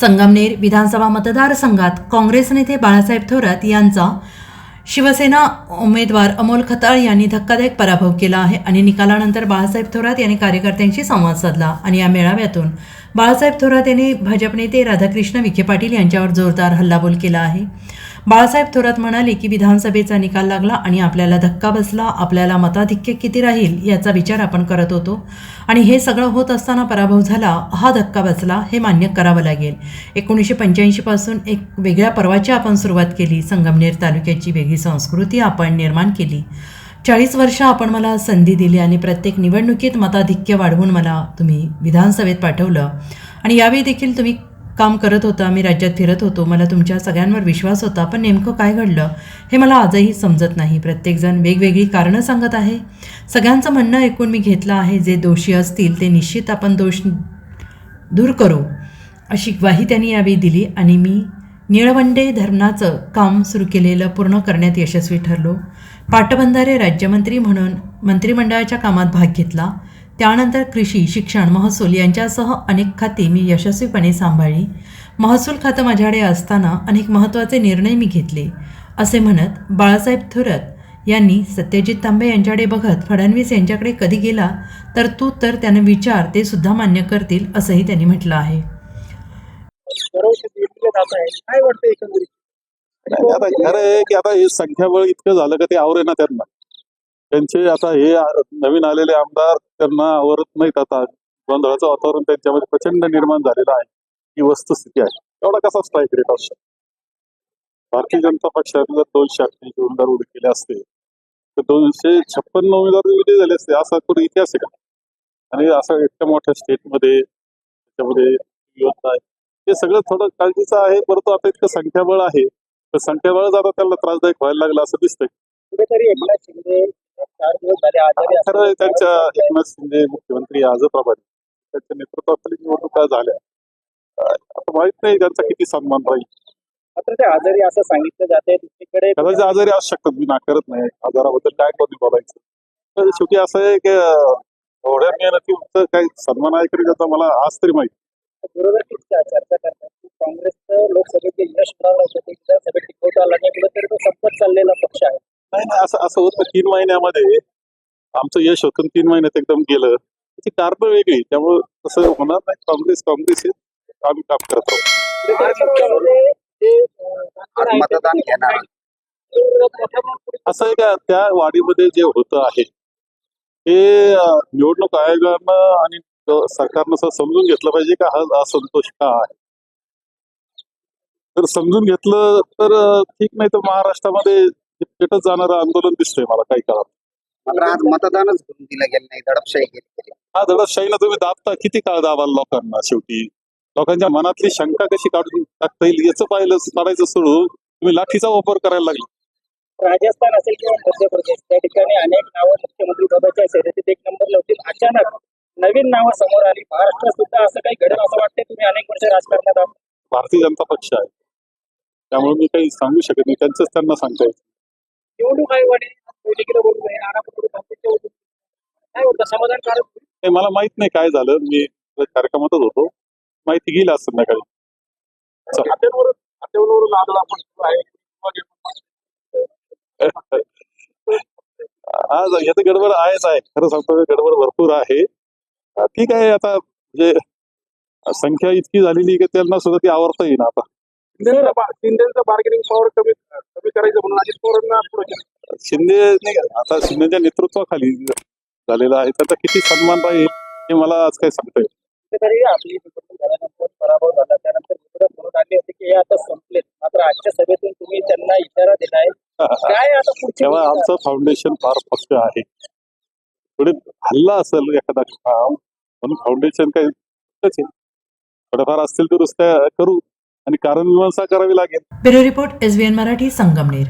संगमनेर विधानसभा मतदारसंघात काँग्रेस नेते बाळासाहेब थोरात यांचा शिवसेना उमेदवार अमोल खताळ यांनी धक्कादायक पराभव केला आहे आणि निकालानंतर बाळासाहेब थोरात यांनी कार्यकर्त्यांशी संवाद साधला आणि या मेळाव्यातून बाळासाहेब थोरात यांनी भाजप नेते राधाकृष्ण विखे पाटील यांच्यावर जोरदार हल्लाबोल केला आहे. बाळासाहेब थोरात म्हणाले की विधानसभेचा निकाल लागला आणि आपल्याला धक्का बसला आपल्याला मताधिक्य किती राहील याचा विचार आपण करत होतो. आणि हे सगळं होत असताना पराभव झाला हा धक्का बसला हे मान्य करावं लागेल. एकोणीसशे पंच्याऐंशीपासून एक वेगळ्या पर्वाची आपण सुरुवात केली संगमनेर तालुक्याची वेगळी संस्कृती आपण निर्माण केली. चाळीस वर्ष आपण मला संधी दिली आणि प्रत्येक निवडणुकीत मताधिक्य वाढवून मला तुम्ही विधानसभेत पाठवलं. आणि यावेळी देखील तुम्ही काम करत होता मी राज्यात फिरत होतो. मला तुमच्या सगळ्यांवर विश्वास होता पण नेमकं काय घडलं हे मला आजही समजत नाही. प्रत्येकजण वेगवेगळी कारणं सांगत आहे. सगळ्यांचं म्हणणं ऐकून मी घेतलं आहे जे दोषी असतील ते निश्चित आपण दोष दूर करू अशी ग्वाही त्यांनी यावेळी दिली आणि मी निळवंडे धरणाचं काम सुरू केलेलं पूर्ण करण्यात यशस्वी ठरलो. पाटबंधारे राज्यमंत्री म्हणून मंत्रिमंडळाच्या कामात भाग घेतला. त्यानंतर कृषी शिक्षण महसूल यांच्यासह अनेक खाती मी यशस्वीपणे सांभाळली. महसूल खातं माझ्याकडे असताना अनेक महत्त्वाचे निर्णय मी घेतले असे म्हणत बाळासाहेब थोरात यांनी सत्यजित तांबे यांच्याकडे बघत फडणवीस यांच्याकडे कधी गेला तर तू तर त्यांना विचार ते सुद्धा मान्य करतील असंही त्यांनी म्हटलं आहे. खरं आहे की आता हे संख्याबळ इतकं झालं का ते आवरे ना त्यांना. त्यांचे आता हे नवीन आलेले आमदार त्यांना आवरत नाहीत आता. गोंधळाचं वातावरण त्यांच्यामध्ये प्रचंड निर्माण झालेलं आहे. ही वस्तुस्थिती आहे. एवढा कसा स्ट्राईक रेट असतो? भारतीय जनता पक्षाने जर दोनशे अठ्ठ्याऐंशी उमेदवार उभे केले असते तर दोनशे छप्पन्न उमेदवार उभे झाले असते. असा कुठे इतिहास आहे का? आणि असं इतक्या मोठ्या स्टेटमध्ये त्याच्यामध्ये योजना आहे हे सगळं थोडं काळजीचं आहे परंतु आता इतकं संख्याबळ आहे. तर संख्याबळ आता त्याला त्रासदायक व्हायला लागलं असं दिसतंय. कुठेतरी एकनाथ शिंदे चार दिवस झाले आजारी खरं आहे, त्यांच्या एकनाथ शिंदे मुख्यमंत्री आजप्रमाणे त्यांच्या नेतृत्वाखाली निवडणुका झाल्या. आता माहीत नाही त्यांचा किती सन्मान राहील. मात्र ते आजारी असं सांगितलं जाते दुसरीकडे कदाचित आजारी असू शकतात मी नाकारत नाही. आजाराबद्दल काय कोणी बोलायचं? तर शेवटी असं आहे की एवढ्या मेहनतीचं काही सन्मान आहे तरी त्याचा मला आज तरी माहिती बरोबर चर्चा करतात काँग्रेसचं लोकसभेचे यश मिळालं होतं ते विधानसभेत टिकवता आलं नाही कुठेतरी तो संपत चाललेला पक्ष आहे. नाही नाही असं असं होतं तीन महिन्यामध्ये आमचं यश होतं तीन महिन्यात एकदम गेलं. त्याची कारणं वेगळी त्यामुळे तसं होणार नाही. काँग्रेस काँग्रेस आम्ही काम करत आहोत. असं आहे का त्या वाढीमध्ये जे होतं आहे हे निवडणूक आयोगानं आणि सरकारनं समजून घेतलं पाहिजे का हा असंतोष का आहे? तर समजून घेतलं तर ठीक नाही तर महाराष्ट्रामध्ये पेटत जाणारं आंदोलन दिसतंय मला काही काळात. मात्र आज मतदानच घेऊन दिलं गेलं नाही दडपशाही केली गेली. हा दडपशाहीनं तुम्ही दाबता किती काळ दाबाल लोकांना शेवटी? लोकांच्या मनातली शंका कशी काढून टाकता येईल याचं पाहिलं काढायचं सोडून तुम्ही लाठीचा वापर करायला लागला. राजस्थान असेल किंवा मध्य प्रदेश त्या ठिकाणी अनेक नावं मुख्यमंत्री पदाच्या शर्यतीत एक नंबरला होती अचानक नवीन नावं समोर आली. महाराष्ट्रात सुद्धा असं काही घडेल असं वाटतंय? तुम्ही अनेक वर्ष राजकारणात आहात. भारतीय जनता पक्ष आहे. त्यामुळे मी काही सांगू शकत नाही. त्यांचंच त्यांना सांगता येईल. निवडणूक आयोगाने बैठकीला बोलून नारापूर बाबतीत होतं. काय होतं समाधानकारक हे मला माहीत नाही काय झालं. मी कार्यक्रमातच होतो. माहिती घेईल आज संध्याकाळी. आपण आहे. आज याचं गडबड आहेच आहे. खरं सांगतो गडबड भरपूर आहे. ठीक आहे आता म्हणजे संख्या इतकी झालेली की त्यांना सुद्धा ती आवडता येईल आता. बार्गेनिंग पॉवर कमी अजित पवारांना पुढे केलं. शिंदे आता शिंदेच्या नेतृत्वाखाली झालेला आहे. त्याचा किती सन्मान राहील हे मला आज काय सांगता येईल कुठेतरी आपली निवडणूक झाल्यानंतर पराभव झाला. त्यानंतर विरोधक म्हणून आले होते की हे आता संपलेत. मात्र आजच्या सभेतून तुम्ही त्यांना इशारा दिलाय. काय आता पुढची तेव्हा भूमिका? आमचं फाउंडेशन फार पक्ष आहे. थोडे हल्ला असेल एखादा काम म्हणून फाउंडेशन काही आहे. थोडंफार असतील दुरुस्त्या करू आणि कारण मीमांसा करावी लागेल. Bureau report S B N Marathi Sangamner.